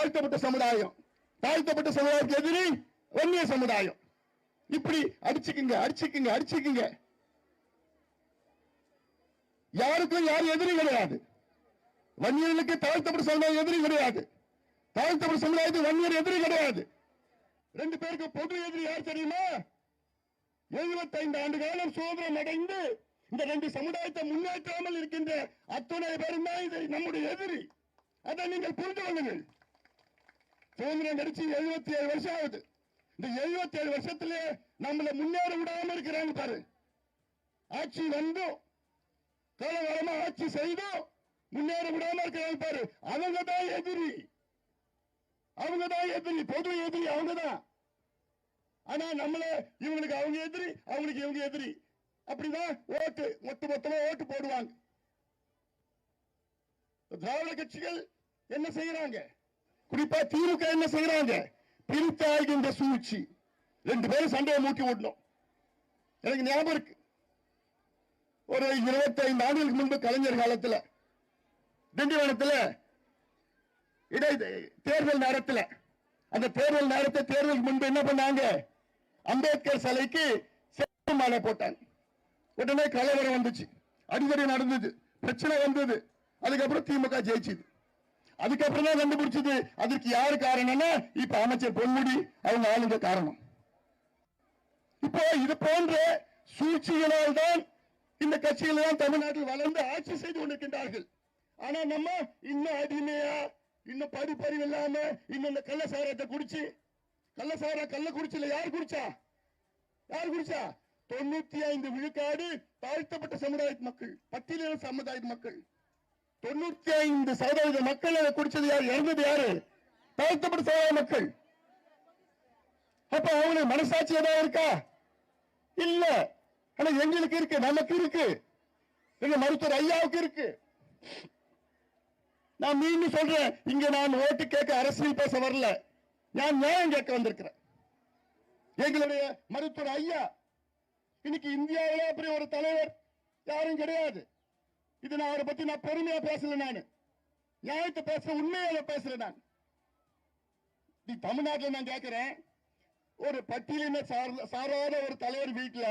தாழ்த்தப்பட்ட சமுதாயம். தாழ்த்தப்பட்ட சமுதாயத்துக்கு எதிரி வன்னிய சமுதாயம். இப்படி அடிச்சுக்குங்க அடிச்சுக்குங்க அடிச்சுக்குங்க. யாருக்கும் யாரும் எதிரி கிடையாது. வன்னியர்களுக்கு தாழ்த்தப்பட்ட சமுதாயம் எதிரி கிடையாது. தாழ்த்தப்பட்ட சமுதாயத்துக்கு வன்னியர் எதிரி கிடையாது. ரெண்டு பேருக்கு பொது எதிரி யார் தெரியுமா? 75 ஆண்டு காலம் சுதந்திரம் அடைந்து இந்த ரெண்டு சமுதாயத்தை முன்னேற்றாமல் இருக்கின்ற அத்துணை பேரும் தான் இது நம்முடைய எதிரி. அதை நீங்கள் புரிந்து கொள்ளுங்கள். சுதந்திரம் கிடைச்சு 77 ஏழு வருஷம் ஆகுது. இந்த 77 ஏழு வருஷத்திலே நம்மளை முன்னேற விடாம இருக்கிறாங்க பாரு. ஆட்சி வந்தும் காலகாலமா ஆட்சி செய்தும் முன்னேற விடாம இருக்கிறாங்க பாரு. அவங்க தான் எதிரி. அவங்க தான் எதிரி. பொது எதிரி அவங்க தான் ஆனா நம்மள இவங்களுக்கு அவங்க எதிரி அவங்களுக்கு இவங்க எதிரி. அப்படிதான் ஓட்டு மொத்த மொத்தமா ஓட்டு போடுவாங்க. திராவிட கட்சிகள் என்ன செய்யறாங்க? குறிப்பா திமுக என்ன செய்யறாங்க பிரித்தாய்கின்ற சூழ்ச்சி. ரெண்டு பேரும் சண்டையை மூட்டி விடணும். எனக்கு ஞாபகம் இருக்கு. ஒரு 25 ஆண்டுகளுக்கு முன்பு கலைஞர் காலத்தில் திண்டிவனத்துல இடை தேர்தல் நேரத்தில் அந்த தேர்தல் நேரத்தை தேர்தலுக்கு முன்பு என்ன பண்ணாங்க? அம்பேத்கர் சிலைக்கு செப்பு மாலை போட்டாங்க. உடனே கலவரம் வந்துச்சு. அடிக்கடி நடந்தது. பிரச்சனை வந்தது. அதுக்கப்புறம் திமுக ஜெயிச்சுது. அதுக்கப்புறம் தான் கண்டுபிடிச்சது. அதற்கு யாரு காரணம்னா இப்ப அமைச்சர் பொன்முடி அவங்க ஆளுங்க காரணம். இப்போ இது போன்ற சூழ்ச்சிகளால் தான் இந்த கட்சிகள் தான் தமிழ்நாட்டில் வளர்ந்து ஆட்சி செய்து கொண்டிருக்கின்றார்கள். ஆனா நம்ம இன்னும் அடிமையா இன்னும் படிப்பறிவு இல்லாம இன்னும் இந்த கள்ளசாரத்தை குடிச்சு கள்ளசாரா கள்ள குடிச்சல யார் குடிச்சா? யார் குடிச்சா? தொண்ணூத்தி ஐந்து விழுக்காடு தாழ்த்தப்பட்ட சமுதாய மக்கள் பட்டியலின சமுதாய மக்கள். தொண்ணூத்தி ஐந்து சதவீத மக்கள் அதை குடிச்சது யார்? இறந்தது யாரு? தாழ்த்தப்பட்ட சமுதாய மக்கள். அப்ப அவங்களுக்கு மனசாட்சி ஏதாவது இருக்கா? இல்ல. ஆனா எங்களுக்கு இருக்கு நமக்கு இருக்கு. எங்க மருத்துவர் ஐயாவுக்கு இருக்கு. நான் மீண்டும் சொல்றேன் இங்க நான் ஓட்டு கேட்க அரசியல் பேச வரல. நான் நியாயம் கேட்க வந்திருக்கிறேன். எங்களுடைய மருத்துவர் ஐயா இன்னைக்கு இந்தியாவில அப்படி ஒரு தலைவர் யாரும் கிடையாது. இது நான் அவரை பத்தி நான் பெருமையா பேசல நானு. நியாயத்தை பேச உண்மையால பேசுறேன் நான். நீ தமிழ்நாட்டில் நான் கேட்கிறேன் ஒரு பட்டியலின சாராத ஒரு தலைவர் வீட்டில்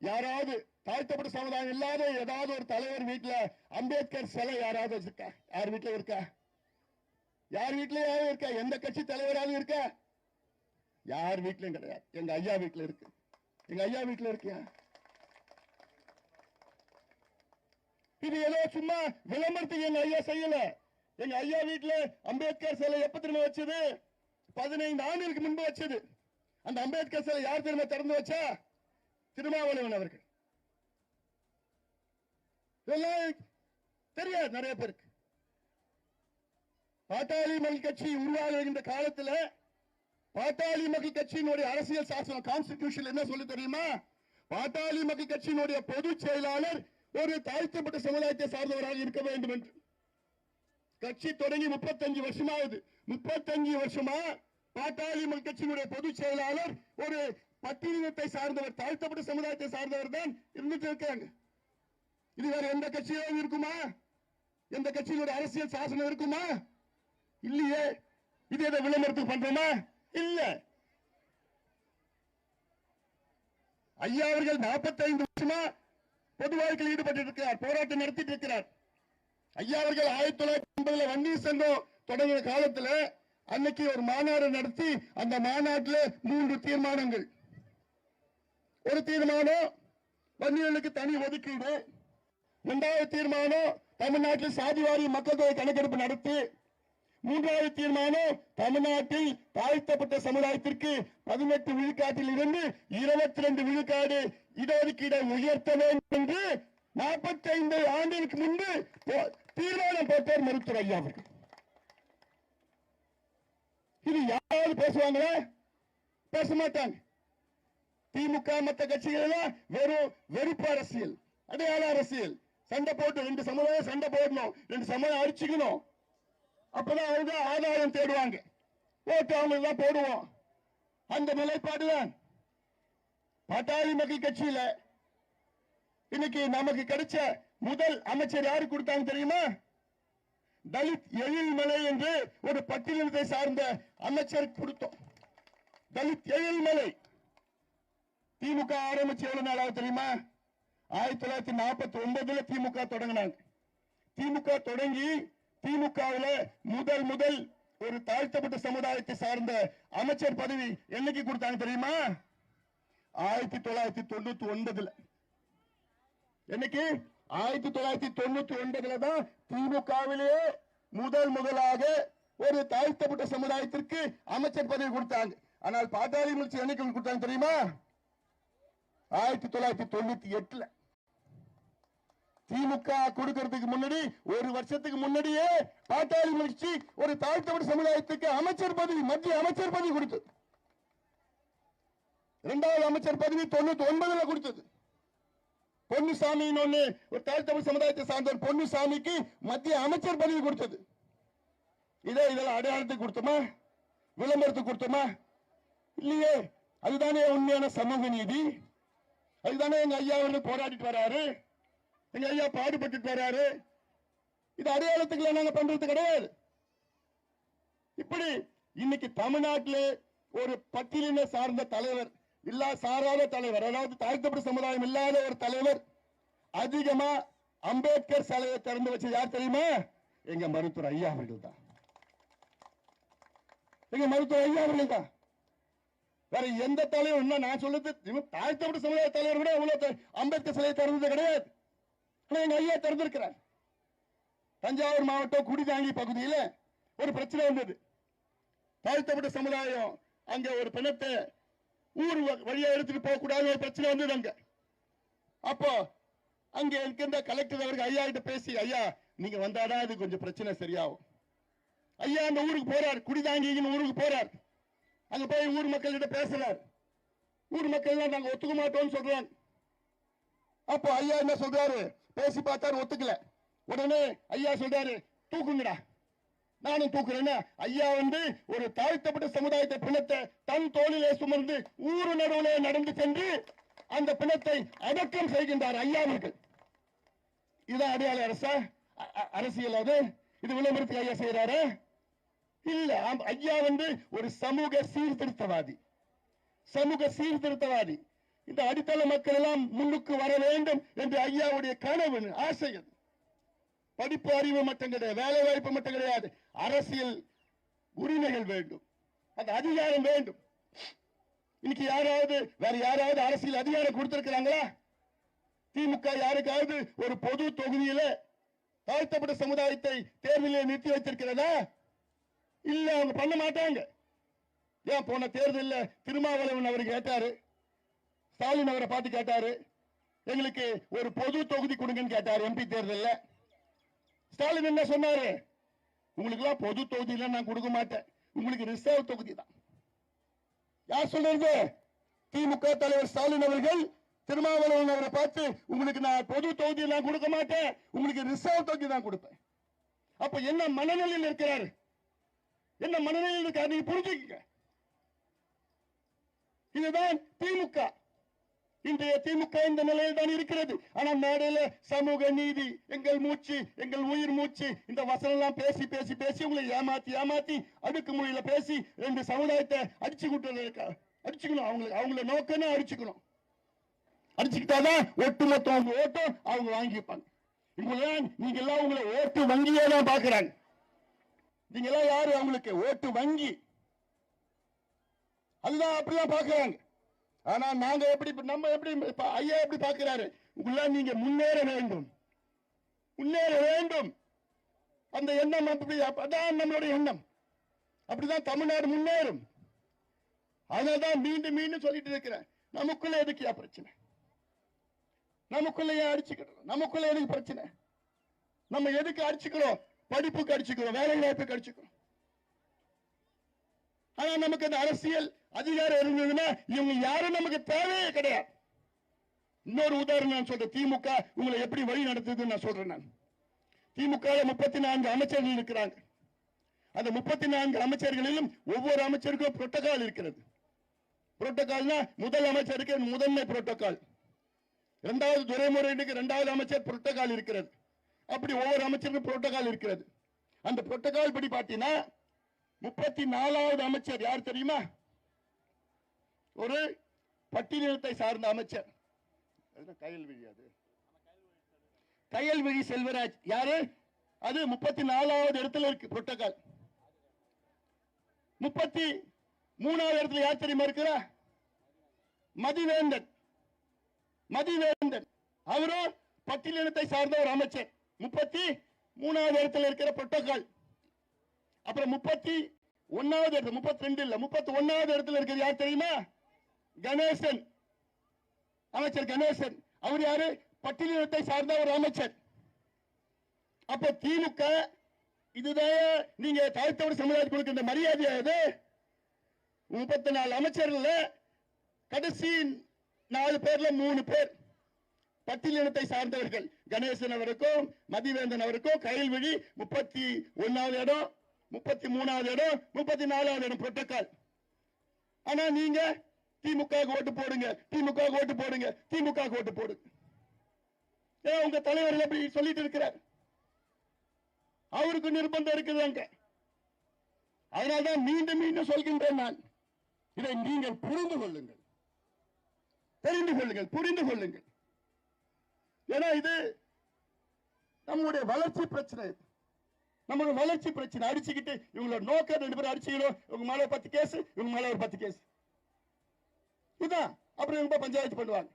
யாராவது தாழ்த்தப்பட்ட சமுதாயம் இல்லாத ஏதாவது ஒரு தலைவர் வீட்டில் அம்பேத்கர் சிலை யாராவது இருக்கா யார் வீட்டில் இருக்கா? யார் வீட்லயாவது இருக்கா? எந்த கட்சி தலைவராவது இருக்கா? யார் வீட்லயும் கிடையாது. எங்க ஐயா வீட்டில் இருக்கு. எங்க ஐயா வீட்டில் இருக்கியா? இது ஏதோ சும்மா விளம்பரத்துக்கு எங்க ஐயா செய்யல. எங்க ஐயா வீட்டுல அம்பேத்கர் சிலை எப்ப திரும்ப வச்சது? பதினைந்து ஆண்டுகளுக்கு முன்பு வச்சது. அந்த அம்பேத்கர் சிலை யார் திரும்ப திறந்து வச்சா? திருமாவளவன் அவர்கள். இதெல்லாம் தெரியாது நிறைய பேருக்கு. பாட்டாளி மக்கள் கட்சி உருவாகின்ற காலத்துல பாட்டாளி மக்கள் கட்சியினுடைய அரசியல் சாசனம் கான்ஸ்டிடியூஷன் என்ன சொல்லு தெரியுமா? பாட்டாளி மக்கள் கட்சியினுடைய பொதுச் செயலாளர் ஒரு தாழ்த்தப்பட்ட சமுதாயத்தை சார்ந்தவராக இருக்க வேண்டும் என்று. கட்சி தொடங்கி முப்பத்தஞ்சு வருஷமாவது முப்பத்தஞ்சு வருஷமா பாட்டாளி கட்சியினுடைய பொதுச் செயலாளர் ஒரு பட்டியலினத்தை சார்ந்தவர் தாழ்த்தப்பட்ட சமுதாயத்தை சார்ந்தவர் தான் இருந்துட்டு இருக்காங்க. இது வேற எந்த கட்சியிலும் இருக்குமா? எந்த கட்சியினுடைய அரசியல் சாசனம் இருக்குமா? இல்லையே. இது எதை விளம்பரத்துக்கு பண்றோமா? இல்ல. ஐயா அவர்கள் 45 வருஷமா பொது வாழ்க்கையில் ஈடுபட்டு இருக்கிறார் போராட்டம் நடத்திட்டு இருக்கிறார் ஐயா அவர்கள் ஆயிரத்தி தொள்ளாயிரத்தி ஐம்பதுல வன்னியர் சங்கம் தொடங்கிய காலத்துல அன்னைக்கு ஒரு மாநாடு நடத்தி அந்த மாநாட்டுல மூன்று தீர்மானங்கள். ஒரு தீர்மானம் வன்னியர்களுக்கு தனி ஒதுக்கீடு. இரண்டாவது தீர்மானம் தமிழ்நாட்டில் சாதிவாரி மக்கள் தொகை கணக்கெடுப்பு நடத்தி. மூன்றாவது தீர்மானம் தமிழ்நாட்டில் தாழ்த்தப்பட்ட சமுதாயத்திற்கு பதினெட்டு விழுக்காட்டில் இருந்து இருபத்தி ரெண்டு விழுக்காடு இடஒதுக்கீடை உயர்த்த வேண்டும் என்று நாற்பத்தி ஐந்து ஆண்டுகளுக்கு முன்பு தீர்மானம் போட்டார் மருத்துவர் ஐயா அவர்கள். இது யாராவது பேசுவாங்களா? பேச மாட்டாங்க. திமுக மற்ற கட்சிகள் எல்லாம் வெறும் வெறுப்பு அரசியல் அடையாள அரசியல். சண்டை போட்டு ரெண்டு சமுதாயம் சண்டை போடணும் ரெண்டு சமுதாயம் அடிச்சுக்கணும் அப்பதான் அவங்க ஆதாயம் தேடுவாங்க. ஓட்டு அவங்க தான் போடுவோம். அந்த நிலைப்பாடுதான். பாட்டாளி மக்கள் கட்சியில இன்னைக்கு நமக்கு கிடைச்ச முதல் அமைச்சர் யாரு கொடுத்தாங்க தெரியுமா? தலித் எழில்மலை என்று ஒரு பட்டியலத்தை சார்ந்த அமைச்சர் கொடுத்தோம். தலித் எழில்மலை. திமுக ஆரம்பிச்சு எவ்வளவு நாள் தெரியுமா? ஆயிரத்தி தொள்ளாயிரத்தி நாற்பத்தி ஒன்பதுல திமுக தொடங்கினாங்க. திமுக தொடங்கி திமுகவில் முதல் முதல் ஒரு தாழ்த்தப்பட்ட சமுதாயத்தை சார்ந்த அமைச்சர் பதவி என்னைக்கு கொடுத்தாங்க தெரியுமா? ஆயிரத்தி தொள்ளாயிரத்தி தொண்ணூத்தி ஒன்பதுல. என்னைக்கு? ஆயிரத்தி தொள்ளாயிரத்தி தொண்ணூத்தி ஒன்பதுல தான் திமுகவிலேயே முதல் முதலாக ஒரு தாழ்த்தப்பட்ட சமுதாயத்திற்கு அமைச்சர் பதவி கொடுத்தாங்க. ஆனால் பாட்டாளி முயற்சி என்னைக்கு கொடுத்தாங்க தெரியுமா? ஆயிரத்தி தொள்ளாயிரத்தி தொண்ணூத்தி எட்டுல. திமுக கொடுக்கிறதுக்கு முன்னாடி ஒரு வருஷத்துக்கு முன்னாடியே பாட்டாளி முயற்சி ஒரு தாழ்த்தப்பட்ட சமுதாயத்துக்கு அமைச்சர் பதவி மத்திய அமைச்சர் பதவி கொடுத்தது. இரண்டாவது அமைச்சர் பதவி தொண்ணூத்தி ஒன்பதுல கொடுத்தது. பொன்னுசாமின்னு ஒண்ணு ஒரு தாழ்த்தமிழ் சமுதாயத்தை சார்ந்த பொன்னுசாமிக்கு மத்திய அமைச்சர் பதவி கொடுத்தது. இதே இதெல்லாம் அடையாளத்துக்கு கொடுத்தோமா? விளம்பரத்துக்கு கொடுத்தோமா? இல்லையே அதுதானே உண்மையான சமூக நீதி. அதுதானே எங்க ஐயா வந்து போராடிட்டு வராரு. எங்க ஐயா பாடுபட்டு வராரு. இது அடையாளத்துக்கு நாங்க பண்றது கிடையாது. இப்படி இன்னைக்கு தமிழ்நாட்டிலே ஒரு பட்டியலின சார்ந்த தலைவர் இல்லா சாராத தலைவர் அதாவது தாழ்த்தப்பட்ட சமுதாயம் இல்லாத ஒரு தலைவர் அதிகமா அம்பேத்கர் சிலையை திறந்து வச்சு யார் தெரியுமா? எங்க மருத்துவர் ஐயா அவர்கள் தான். எங்க மருத்துவர் ஐயா அவர்கள் தான். வேற எந்த தலைவர் நான் சொல்றது தாழ்த்தப்பட்ட சமுதாய தலைவர் கூட அவ்வளவு அம்பேத்கர் சிலையை திறந்தது கிடையாது. எங்க ஐயா திறந்திருக்கிறார். தஞ்சாவூர் மாவட்டம் குடிதாங்கி பகுதியில ஒரு பிரச்சனை வந்தது. தாழ்த்தப்பட்ட சமுதாயம் அங்க ஒரு பிணத்தை ஊர் வழியா எடுத்துட்டு போக கூடாது ஒரு பிரச்சனை வந்தது அங்க. அப்போ அங்க இருக்கின்ற கலெக்டர் அவருக்கு ஐயா கிட்ட பேசி ஐயா நீங்க வந்தாதான் அது கொஞ்சம் பிரச்சனை சரியாகும். ஐயா அந்த ஊருக்கு போறார் குடிதாங்கின்னு ஊருக்கு போறார். அங்க போய் ஊர் மக்கள்கிட்ட பேசுறார். ஊர் மக்கள் நாங்க ஒத்துக்க மாட்டோம்னு சொல்றாங்க. அப்போ ஐயா என்ன சொல்றாரு? பேசி பார்த்தாரு ஒத்துக்கல. உடனே ஐயா சொல்றாரு தூக்குங்கடா. நானும் தூக்குறேன்னு ஐயா வந்து ஒரு தாழ்த்தப்பட்ட சமுதாயத்தை பிணத்தை தன் தோளிலே சுமர்ந்து ஊரு நடுவிலே நடந்து சென்று அந்த பிணத்தை அடக்கம் செய்கின்றார் ஐயா அவர்கள். இதான் அடையாள அரசா? அ- அரசியல் அது? இது விளம்பரத்துக்கு ஐயா செய்யறாரு இல்ல ஆம், ஐயா வந்து ஒரு சமூக சீர்திருத்தவாதி. சமூக சீர்திருத்தவாதி. இந்த அடித்தள மக்கள் எல்லாம் முன்னுக்கு வர வேண்டும் என்று ஐயாவுடைய கனவு ஆசை அது. படிப்பு அறிவு மட்டும் கிடையாது வேலை வாய்ப்பு மட்டும் கிடையாது. அரசியல் உரிமைகள் வேண்டும். அந்த அதிகாரம் வேண்டும். இன்னைக்கு யாராவது வேற யாராவது அரசியல் அதிகாரம் கொடுத்திருக்கிறாங்களா? திமுக யாருக்காவது ஒரு பொது தொகுதியில தாழ்த்தப்பட்ட சமுதாயத்தை தேர்தலில் நிறுத்தி வைத்திருக்கிறதா? இல்ல அவங்க பண்ண மாட்டாங்க. ஏன் போன தேர்தலில் திருமாவளவன் அவர் கேட்டாரு. ஸ்டாலின் அவரை பார்த்து கேட்டாரு. எங்களுக்கு ஒரு பொது தொகுதி கொடுங்கன்னு கேட்டார் எம்பி தேர்தலில். ஸ்டாலின் என்ன சொன்னாரு? உங்களுக்கு எல்லாம் பொது தொகுதியில நான் கொடுக்க மாட்டேன். உங்களுக்கு ரிசர்வ் தொகுதி தான் யார் சொல்றது? திமுக தலைவர் ஸ்டாலின் அவர்கள் திருமாவளவன் அவரை பார்த்து உங்களுக்கு நான் பொது தொகுதி நான் கொடுக்க மாட்டேன். உங்களுக்கு ரிசர்வ் தொகுதி தான் கொடுப்பேன். அப்ப என்ன மனநிலையில் இருக்கிறாரு? என்ன மனநிலையில் இருக்காரு? நீங்க புரிஞ்சுக்கங்க. இதுதான் திமுக. இன்றைய திமுக இந்த நிலையில் தான் இருக்கிறது. ஆனா மேடையில சமூக நீதி எங்கள் மூச்சு எங்கள் உயிர் மூச்சு இந்த வசனம் எல்லாம் பேசி பேசி பேசி உங்களை ஏமாத்தி ஏமாத்தி அடுக்கு மொழியில பேசி ரெண்டு சமுதாயத்தை அடிச்சு விட்டு அடிச்சுக்கணும். அவங்களுக்கு அவங்கள நோக்கணும் அடிச்சுக்கணும். அடிச்சுக்கிட்டாதான் ஒட்டுமொத்த அவங்க ஓட்டம் அவங்க வாங்கிப்பாங்க. இவங்கெல்லாம் நீங்க எல்லாம் உங்களை ஓட்டு வங்கியே தான் பாக்குறாங்க நீங்க எல்லாம் யாரு? அவங்களுக்கு ஓட்டு வங்கி. அதுதான் அப்படிதான் பாக்குறாங்க ஆனா நாங்க எப்படி நம்ம எப்படி ஐயா எப்படி பாக்குறாரு உங்கள நீங்க முன்னேற வேண்டும். முன்னேற வேண்டும். அந்த எண்ணம் அப்படி அதான் நம்மளுடைய எண்ணம். அப்படிதான் தமிழ்நாடு முன்னேறும். அதனால்தான் மீண்டும் மீண்டும் சொல்லிட்டு இருக்கிறேன். நமக்குள்ள எதுக்கியா பிரச்சனை? நமக்குள்ள ஏன் அடிச்சுக்கணும் நமக்குள்ள எதுக்கு பிரச்சனை? நம்ம எதுக்கு அடிச்சுக்கிறோம்? படிப்புக்கு அடிச்சுக்கிறோம் வேலை வாய்ப்புக்கு அடிச்சுக்கிறோம். ஆனா நமக்கு அந்த அரசியல் அதிகாரம் இருந்ததுன்னா இவங்க யாரும் நமக்கு தேவையே கிடையாது. இன்னொரு உதாரணம் நான் சொல்றேன். திமுக உங்களை எப்படி வழி நடத்துதுன்னு நான் சொல்றேன் நான். திமுக முப்பத்தி நான்கு அமைச்சர்கள் இருக்கிறாங்க. அந்த முப்பத்தி நான்கு அமைச்சர்களிலும் ஒவ்வொரு அமைச்சருக்கும் புரோட்டோகால் இருக்கிறது. புரோட்டோகால்னா முதல் அமைச்சருக்கு முதன்மை புரோட்டோகால் இரண்டாவது துரைமுறைக்கு இரண்டாவது அமைச்சர் புரோட்டோகால் இருக்கிறது. அப்படி ஒவ்வொரு அமைச்சருக்கும் புரோட்டோகால் இருக்கிறது. அந்த புரோட்டோகால் படி பார்த்தீங்கன்னா முப்பத்தி நாலாவது அமைச்சர் யார் தெரியுமா? ஒரு பட்டியலினத்தை சார்ந்த அமைச்சர். கையல்விழி அது. கையல்விழி செல்வராஜ். யாரு? அது முப்பத்தி நாலாவது இடத்துல இருக்கு புரோட்டோகால் முப்பத்தி மூணாவது இடத்துல யார் தெரியுமா இருக்கிறா? மதிவேந்தன். மதிவேந்தன். அவரும் பட்டியலினத்தை சார்ந்த ஒரு அமைச்சர். முப்பத்தி மூணாவது இடத்துல இருக்கிற புரோட்டோகால் அப்புறம் முப்பத்தி ஒன்னாவது இடத்துல முப்பத்தி ரெண்டு இல்ல முப்பத்தி ஒன்னாவது இடத்துல இருக்கிறது யார் தெரியுமா? கணேசன். அமைச்சர் கணேசன். அவர் யாரு? பட்டியலினத்தை சார்ந்த ஒரு அமைச்சர். அப்ப திமுக இதுதான் நீங்க தாழ்த்தவர் சமுதாயத்துக்கு கொடுக்கின்ற மரியாதையா இது? முப்பத்தி நாலு அமைச்சர்ல கடைசி நாலு பேர்ல மூணு பேர். பட்டியலினத்தை சார்ந்தவர்கள். கணேசன் அவருக்கும் மதிவேந்தன் அவருக்கும் கைல்வழி முப்பத்தி ஒன்னாவது இடம் முப்பத்தி மூணாவது இடம் முப்பத்தி நாலாவது இடம் புரோட்டோகால் ஆனா நீங்க திமுக ஓட்டு போடுங்க. திமுக ஓட்டு போடுங்க. திமுக ஓட்டு போடுங்க ஏன் உங்க தலைவர் அப்படி சொல்லிட்டு இருக்கிறார்? அவருக்கு நிர்பந்தம் இருக்குது அங்க. அதனால்தான் மீண்டும் மீண்டும் சொல்கின்றேன் நான். இதை நீங்கள் புரிந்து கொள்ளுங்கள். தெரிந்து கொள்ளுங்கள். புரிந்து கொள்ளுங்கள். ஏன்னா இது நம்முடைய வளர்ச்சி பிரச்சனை. இது. நம்மளோட வளர்ச்சி பிரச்சனை. அடிச்சுக்கிட்டு இவங்களோட நோக்கம் ரெண்டு பேரும் அடிச்சுக்கணும் இவங்க மேல ஒரு பத்து கேஸ் இவங்க மேல ஒரு பத்து கேஸ் இதுதான் அப்புறம் ரொம்ப பஞ்சாயத்து பண்ணுவாங்க.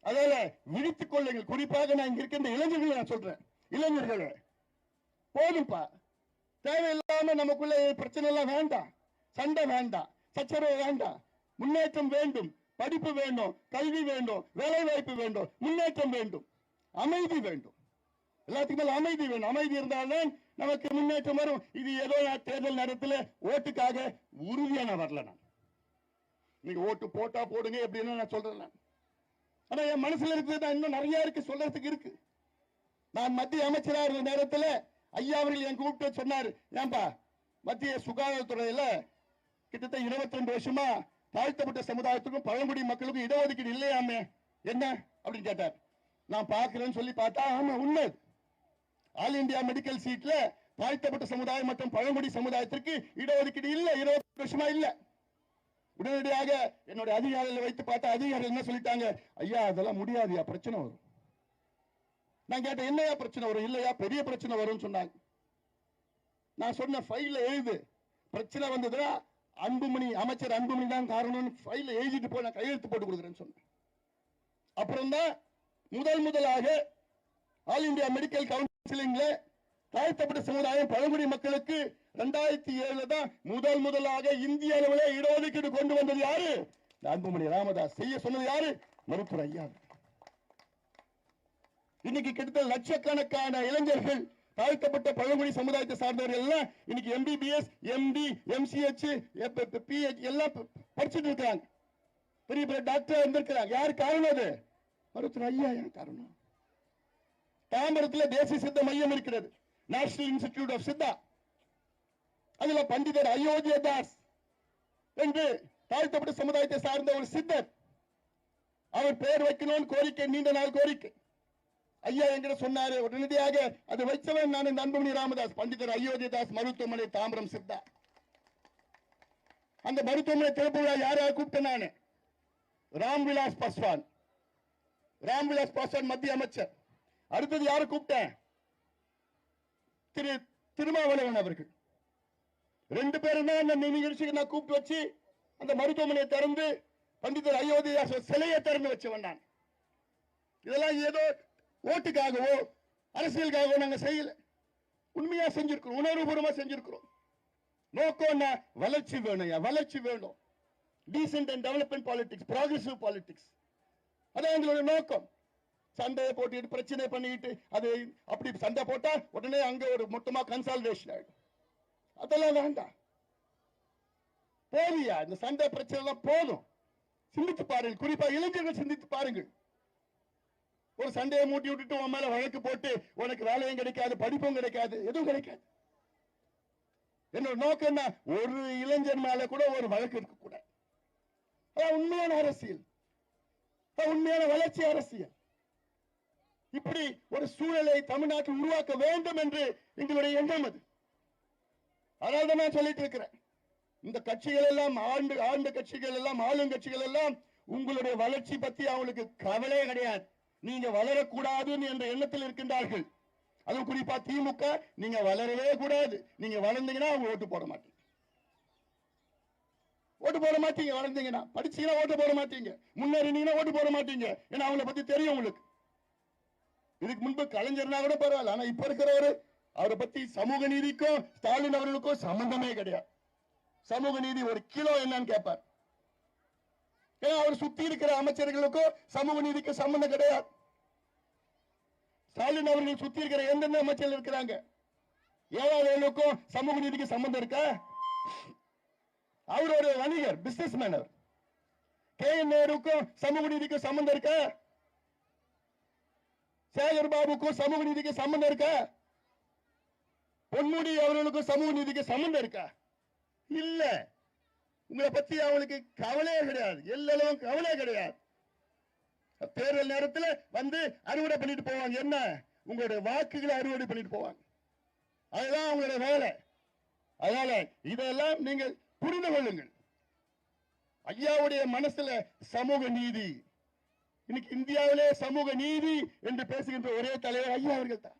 அதே விழித்துக் கொள்ளுங்கள். குறிப்பாக நான் இங்க இருக்கின்ற இளைஞர்களை நான் சொல்றேன். இளைஞர்களே போதும்பா. தேவையில்லாம நமக்குள்ள பிரச்சனை எல்லாம் வேண்டாம். சண்டை வேண்டாம். சச்சரவு வேண்டாம். முன்னேற்றம் வேண்டும். படிப்பு வேண்டும். கல்வி வேண்டும். வேலை வாய்ப்பு வேண்டும். முன்னேற்றம் வேண்டும். அமைதி வேண்டும். எல்லாத்துக்கும் மேல அமைதி வேணும். அமைதி இருந்தால்தான் நமக்கு முன்னேற்றம் வரும். இது ஏதோ தேர்தல் நேரத்தில் ஓட்டுக்காக உறுதியான வரல நான். நீங்க ஓட்டு போட்டா போடுங்க எப்படின்னு நான் சொல்றேன் நான். ஆனா என் மனசுல இருக்கிறது இன்னும் நிறைய இருக்கு சொல்றதுக்கு இருக்கு. நான் மத்திய அமைச்சரா இருந்த நேரத்துல ஐயா அவர்கள் என் கூப்பிட்டு சொன்னார் ஏன்பா மத்திய சுகாதாரத்துறையில கிட்டத்தட்ட இருபத்தி ரெண்டு வருஷமா தாழ்த்தப்பட்ட சமுதாயத்துக்கும் பழங்குடி மக்களுக்கும் இடஒதுக்கீடு இல்லையாமே என்ன அப்படின்னு கேட்டார். நான் பார்க்கிறேன்னு சொல்லி பார்த்தா ஆமா உண்மை ஆல் இந்தியா மெடிக்கல் சீட்ல தாழ்த்தப்பட்ட சமுதாயம் மற்றும் பழங்குடி சமுதாயத்திற்கு இடஒதுக்கீடு இல்லை இருபத்தி வருஷமா இல்லை. உடனடியாக என்னுடைய அதிகாரிகள் வைத்து பார்த்தா அதிகாரிகள் என்ன சொல்லிட்டாங்க? ஐயா அதெல்லாம் முடியாதுயா பிரச்சனை வரும். நான் கேட்டேன் என்னையா பிரச்சனை வரும்? இல்லையா பெரிய பிரச்சனை வரும்னு சொன்னாங்க. நான் சொன்ன ஃபைல எழுது. பிரச்சனை வந்ததுன்னா அன்புமணி அமைச்சர் அன்புமணி தான் காரணம்னு ஃபைல எழுதிட்டு போய் நான் கையெழுத்து போட்டு கொடுக்குறேன்னு சொன்னேன். அப்புறம் தான் முதல் முதலாக ஆல் இந்தியா மெடிக்கல் கவுன்சிலிங்ல தாழ்த்தப்பட்ட சமுதாயம் பழங்குடி மக்களுக்கு ரெண்டாயிரத்தி ஏழுல தான் முதல் முதலாக இந்திய அளவிலே இடஒதுக்கீடு கொண்டு வந்தது யாரு? அன்புமணி ராமதாஸ். செய்ய சொன்னது யாரு? மருத்துவர் ஐயா. இன்னைக்கு கிட்டத்தட்ட லட்சக்கணக்கான இளைஞர்கள் தாழ்த்தப்பட்ட பழங்குடி சமுதாயத்தை சார்ந்தவர்கள் எல்லாம் இன்னைக்கு எம்பிபிஎஸ் எம்டி எம்சிஹெச் பிஹெச் எல்லாம் படிச்சுட்டு இருக்காங்க. பெரிய பெரிய டாக்டர் வந்திருக்கிறாங்க யார் காரணம் அது? மருத்துவர் ஐயா ஏன் காரணம்? தாம்பரத்தில் தேசிய சித்த மையம் இருக்கிறது. நேஷனல் இன்ஸ்டிடியூட் ஆஃப் சித்தா அதுல பண்டிதர் அயோத்திய தாஸ் என்று தாழ்த்தப்பட்ட சமுதாயத்தை சார்ந்த ஒரு சித்தர். அவர் பெயர் வைக்கணும்னு கோரிக்கை நீண்ட நாள் கோரிக்கை. ஐயா என்கிட்ட சொன்னாரு உடனடியாக அது வைச்சவன் நான் இந்த அன்புமணி ராமதாஸ் பண்டிதர் அயோத்தியதாஸ் மருத்துவமனை தாம்பரம் சித்தா. அந்த மருத்துவமனை திறப்பு விழா யாரா கூப்பிட்டேன் நானு? ராம்விலாஸ் பாஸ்வான். ராம்விலாஸ் பாஸ்வான் மத்திய அமைச்சர். அடுத்தது யாரை கூப்பிட்டேன்? திரு திருமாவளவன் அவர்கள். ரெண்டு பேரும் தான் அந்த நிகழ்ச்சிக்கு நான் கூப்பிட்டு வச்சு அந்த மருத்துவமனையை திறந்து பண்டிதர் அயோத்தியாஸ் சிலையை திறந்து வச்சவன் நான் இதெல்லாம் ஏதோ ஓட்டுக்காகவோ அரசியலுக்காகவோ நாங்க செய்யல. உண்மையா செஞ்சிருக்கிறோம். உணர்வுபூர்வமா செஞ்சிருக்கிறோம். நோக்கம் என்ன? வளர்ச்சி வேணும் வளர்ச்சி வேணும். Decent and development politics progressive politics அதான் எங்களோட நோக்கம். சண்டையை போட்டுக்கிட்டு பிரச்சனை பண்ணிக்கிட்டு அது அப்படி சண்டை போட்டா உடனே அங்க ஒரு மொத்தமா கன்சால்டேஷன் ஆயிடும். அதெல்லாம் வேண்டாம். போதியா இந்த சண்டை பிரச்சனை எல்லாம் போதும். சிந்தித்து பாருங்கள். குறிப்பா இளைஞர்கள் சிந்தித்து பாருங்கள். ஒரு சண்டையை மூட்டி விட்டுட்டு உன் மேல வழக்கு போட்டு உனக்கு வேலையும் கிடைக்காது படிப்பும் கிடைக்காது எதுவும் கிடைக்காது. என்னோட நோக்கம் என்ன? ஒரு இளைஞர் மேல கூட ஒரு வழக்கு இருக்க அதான் உண்மையான அரசியல். உண்மையான வளர்ச்சி அரசியல். இப்படி ஒரு சூழலை தமிழ்நாட்டில் உருவாக்க வேண்டும் என்று எங்களுடைய எண்ணம் அது. அதனால நான் சொல்லிட்டு இருக்கிறேன். இந்த கட்சிகள் எல்லாம் ஆண்டு ஆண்டு கட்சிகள் எல்லாம் ஆளும் கட்சிகள் எல்லாம் உங்களுடைய வளர்ச்சி பத்தி அவங்களுக்கு கவலையே கிடையாது. நீங்க வளரக்கூடாதுன்னு என்ற எண்ணத்தில் இருக்கின்றார்கள். அதுவும் குறிப்பா திமுக நீங்க வளரவே கூடாது. நீங்க வளர்ந்தீங்கன்னா அவங்க ஓட்டு போட மாட்டீங்க. ஓட்டு போட மாட்டீங்க வளர்ந்தீங்கன்னா. படிச்சீங்கன்னா ஓட்டு போட மாட்டீங்க. முன்னேறினீங்கன்னா ஓட்டு போட மாட்டீங்க. ஏன்னா அவங்கள பத்தி தெரியும் உங்களுக்கு. இதுக்கு முன்பு கலைஞர்னா கூட பரவாயில்ல. ஆனா இப்ப இருக்கிறவரு அவரை பத்தி சமூக நீதிக்கும் ஸ்டாலின் அவர்களுக்கும் சம்பந்தமே கிடையாது. சமூக நீதி ஒரு கிலோ என்னன்னு கேட்பார். ஏன்னா அவர் சுத்தி இருக்கிற அமைச்சர்களுக்கும் சமூக நீதிக்கு சம்பந்தம் கிடையாது. ஸ்டாலின் அவர்கள் சுத்தி இருக்கிற எந்தெந்த அமைச்சர்கள் இருக்கிறாங்க? ஏழாவது சமூக நீதிக்கு சம்பந்தம் இருக்கா? அவர் ஒரு வணிகர் பிசினஸ் மேன் அவர். கே. என். நேருக்கும் சமூக நீதிக்கு சம்பந்தம் இருக்கா? சேகர் பாபுக்கும் சமூக நீதிக்கு சம்பந்தம் இருக்கா? பொன்முடி அவர்களுக்கும் சமூக நீதிக்கு சம்பந்தம் இருக்கா? இல்ல. உங்களை பத்தி அவளுக்கு கவலையே கிடையாது. எல்லளவும் கவலையே கிடையாது. தேர்தல் நேரத்தில் வந்து அறுவடை பண்ணிட்டு போவாங்க. என்ன? உங்களுடைய வாக்குகளை அறுவடை பண்ணிட்டு போவாங்க. அதுதான் அவங்களுடைய வேலை. அதனால இதெல்லாம் நீங்கள் புரிந்து கொள்ளுங்கள். ஐயாவுடைய மனசுல சமூக நீதி. இன்னைக்கு இந்தியாவிலே சமூக நீதி என்று பேசுகின்ற ஒரே தலைவர் ஐயா அவர்கள் தான்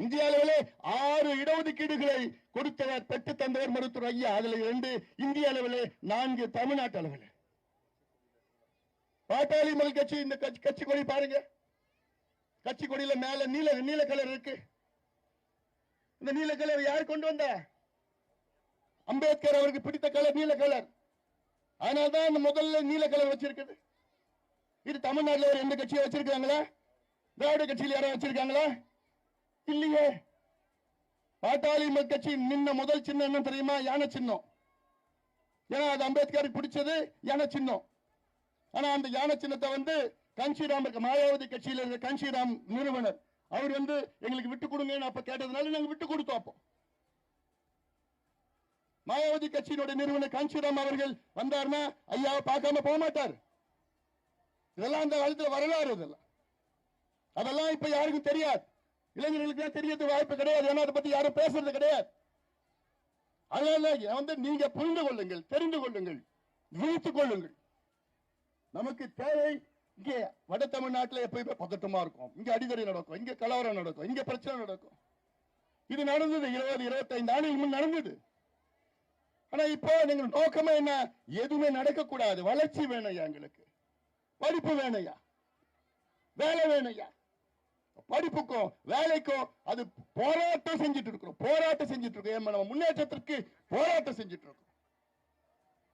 இந்திய அளவிலே ஆறு இடஒதுக்கீடுகளை கொடுத்தவர் பெற்று தந்தவர் மருத்துவர் ஐயா. அதுல இரண்டு இந்திய அளவிலே நான்கு தமிழ்நாட்டு அளவில் பாட்டாளி மல் கட்சி இந்த கட்சி கொடி பாருங்க. கட்சி கொடியில மேல நீல நீல கலர் இருக்கு. இந்த நீல கலர் யார் கொண்டு வந்தா? அம்பேத்கர் அவருக்கு பிடித்த கலர் நீல கலர் அதனால்தான் இந்த முதல்ல நீல கலர் வச்சிருக்குது. இது தமிழ்நாட்டில் ஒரு எந்த கட்சியை வச்சிருக்காங்களா திராவிட கட்சியில் யாரும் வச்சிருக்காங்களா? இல்லையே. பாட்டாளி கட்சி நின்ன முதல் சின்னம் என்ன தெரியுமா? யானை சின்னம். ஏன்னா அது அம்பேத்கருக்கு பிடிச்சது யானை சின்னம். ஆனா அந்த யானை சின்னத்தை வந்து கன்ஷிராம் இருக்க மாயாவதி கட்சியில இருக்க கன்ஷிராம் நிறுவனர். அவர் வந்து எங்களுக்கு விட்டு கொடுங்கன்னு அப்ப கேட்டதுனால நாங்க விட்டு கொடுத்தோம் அப்போ. மாயாவதி கட்சியினுடைய நிறுவனர் காஞ்சிராம் அவர்கள் வந்தார்னா ஐயாவை பார்க்காம போக மாட்டார். இதெல்லாம் அந்த காலத்துல வரலாறு இதெல்லாம். அதெல்லாம் இப்ப யாருக்கும் தெரியாது. இளைஞர்களுக்கு தான் தெரியறது வாய்ப்பு கிடையாது. ஏன்னா அதை பத்தி யாரும் பேசுறது கிடையாது. அதனால வந்து நீங்க புரிந்து கொள்ளுங்கள் தெரிந்து கொள்ளுங்கள் விழித்துக் கொள்ளுங்கள். நமக்கு தேவை இங்கே வட தமிழ்நாட்டுல எப்பயுமே பதட்டமா இருக்கும். இங்க அடிதடி நடக்கும் இங்க கலவரம் நடக்கும் இங்க பிரச்சனை நடக்கும். இது நடந்தது இருபது இருபத்தைந்து ஆண்டுகள் முன் நடந்தது. ஆனா இப்போ நீங்க நோக்கமே என்ன? எதுவுமே நடக்கக்கூடாது. வளர்ச்சி வேணையா எங்களுக்கு. படிப்பு வேணையா வேலை வேணையா படிப்புக்கும் வேலைக்கும் அது போராட்டம் செஞ்சுட்டு இருக்கிறோம் போராட்டம் செஞ்சுட்டு இருக்கோம் நம்ம முன்னேற்றத்திற்கு போராட்டம் செஞ்சுட்டு இருக்கோம்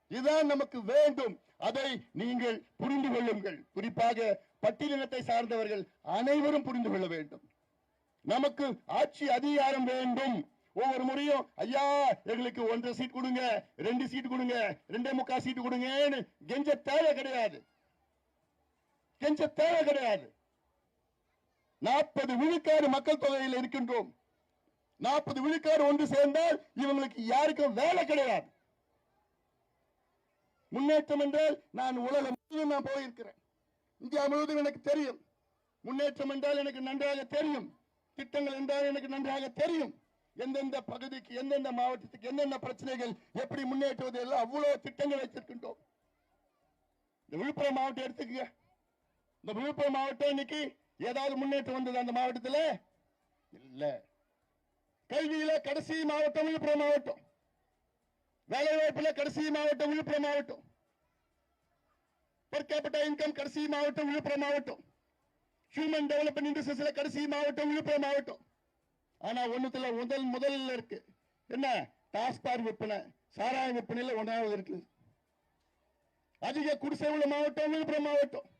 இதுதான் நமக்கு வேண்டும். அதை நீங்கள் புரிந்து கொள்ளுங்கள். குறிப்பாக பட்டியலினத்தை சார்ந்தவர்கள் அனைவரும் புரிந்து கொள்ள வேண்டும். நமக்கு ஆட்சி அதிகாரம் வேண்டும். ஒவ்வொரு முறையும் ஐயா எங்களுக்கு ஒன்றரை சீட் கொடுங்க ரெண்டு சீட் கொடுங்க ரெண்டே முக்கால் சீட் கொடுங்கன்னு கெஞ்ச தேவை கிடையாது. கெஞ்ச தேவை கிடையாது. நாற்பது விழுக்காடு மக்கள் தொகையில் இருக்கின்றோம். நாற்பது விழுக்காடு ஒன்று சேர்ந்தால் இவங்களுக்கு யாருக்கும் வேலை கிடையாது. முன்னேற்றம் என்றால் நான் உலகம் முழுவதும் நான் போயிருக்கிறேன். இந்தியா முழுவதும் எனக்கு தெரியும். முன்னேற்றம் என்றால் எனக்கு நன்றாக தெரியும். திட்டங்கள் என்றால் எனக்கு நன்றாக தெரியும். எந்தெந்த பகுதிக்கு எந்தெந்த மாவட்டத்துக்கு என்னென்ன பிரச்சனைகள் எப்படி முன்னேற்றுவது எல்லாம் அவ்வளவு திட்டங்கள் வச்சிருக்கின்றோம் இந்த விழுப்புரம் மாவட்டம் எடுத்துக்கங்க. இந்த விழுப்புரம் மாவட்டம் இன்னைக்கு ஏதாவது முன்னேற்றம் வந்தது அந்த மாவட்டத்தில்? இல்ல. கல்வியில கடைசி மாவட்டம் விழுப்புரம் மாவட்டம். வேலை வாய்ப்புல கடைசி மாவட்டம் விழுப்புரம் மாவட்டம். பெர் கேபிட்டா இன்கம் கடைசி மாவட்டம் விழுப்புரம் மாவட்டம். ஹியூமன் டெவலப்மெண்ட் இண்டஸ்ட்ரீஸ்ல கடைசி மாவட்டம் விழுப்புரம் மாவட்டம். ஆனா ஒண்ணுத்துல முதல் முதல்ல இருக்கு. என்ன? டாஸ்பார் விற்பனை சாராய விற்பனையில ஒன்றாவது இருக்கு. அதிக குடிசை உள்ள மாவட்டம் விழுப்புரம் மாவட்டம்.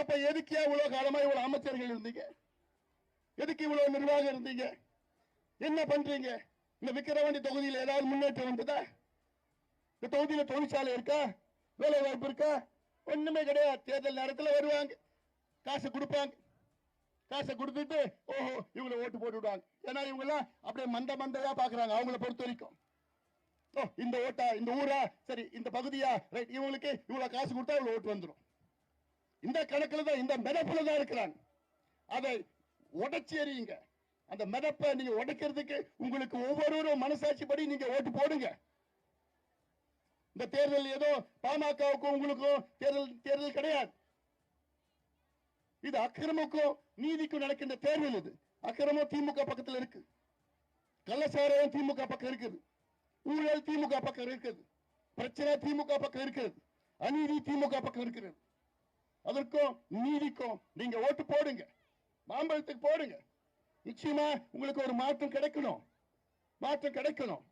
அப்ப எதுக்கு இவ்வளவு காலமா இவ்வளவு அமைச்சர்கள் இருந்தீங்க? எதுக்கு இவ்வளவு நிர்வாகம் இருந்தீங்க? என்ன பண்றீங்க? இந்த விக்கிரவாண்டி தொகுதியில் ஏதாவது முன்னேற்றம் வந்ததா இந்த தொகுதியில தொழிற்சாலை இருக்கா? வேலை வாய்ப்பு இருக்கா? ஒண்ணுமே கிடையாது. தேர்தல் நேரத்தில் வருவாங்க. காசு கொடுப்பாங்க. காசை கொடுத்துட்டு ஓஹோ இவங்களை ஓட்டு போட்டு விடுவாங்க. ஏன்னா இவங்கெல்லாம் அப்படியே மந்த மந்தையா பாக்குறாங்க அவங்கள பொறுத்த வரைக்கும். ஓ இந்த ஓட்டா இந்த ஊரா? சரி இந்த பகுதியா? ரைட் இவங்களுக்கு இவ்வளவு காசு கொடுத்தா இவ்வளவு ஓட்டு வந்துடும் இந்த கணக்குல தான் இந்த மெனப்புல தான் இருக்கிறாங்க அதை உடைச்சி எறியுங்க. அந்த மிதப்பை நீங்க உடைக்கிறதுக்கு உங்களுக்கு ஒவ்வொருவரும் மனசாட்சி படி நீங்க ஓட்டு போடுங்க. இந்த தேர்தல் ஏதோ பாமகவுக்கும் உங்களுக்கும் தேர்தல் தேர்தல் கிடையாது. இது அக்கிரமுக்கும் நீதிக்கும் நடக்கின்ற தேர்தல் இது. அக்கிரமம் திமுக பக்கத்துல இருக்கு. கள்ளசாரம் திமுக பக்கம் இருக்குது. ஊழல் திமுக பக்கம் இருக்குது. பிரச்சனை திமுக பக்கம் இருக்கிறது அநீதி திமுக பக்கம் இருக்கிறது அதற்கும் நீதிக்கும் நீங்க ஓட்டு போடுங்க. மாம்பழத்துக்கு போடுங்க. நிச்சயமா உங்களுக்கு ஒரு மாற்றம் கிடைக்கணும். மாற்றம் கிடைக்கணும்.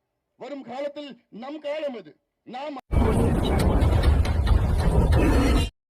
வரும் காலத்தில் நம் காலம் இது நாம்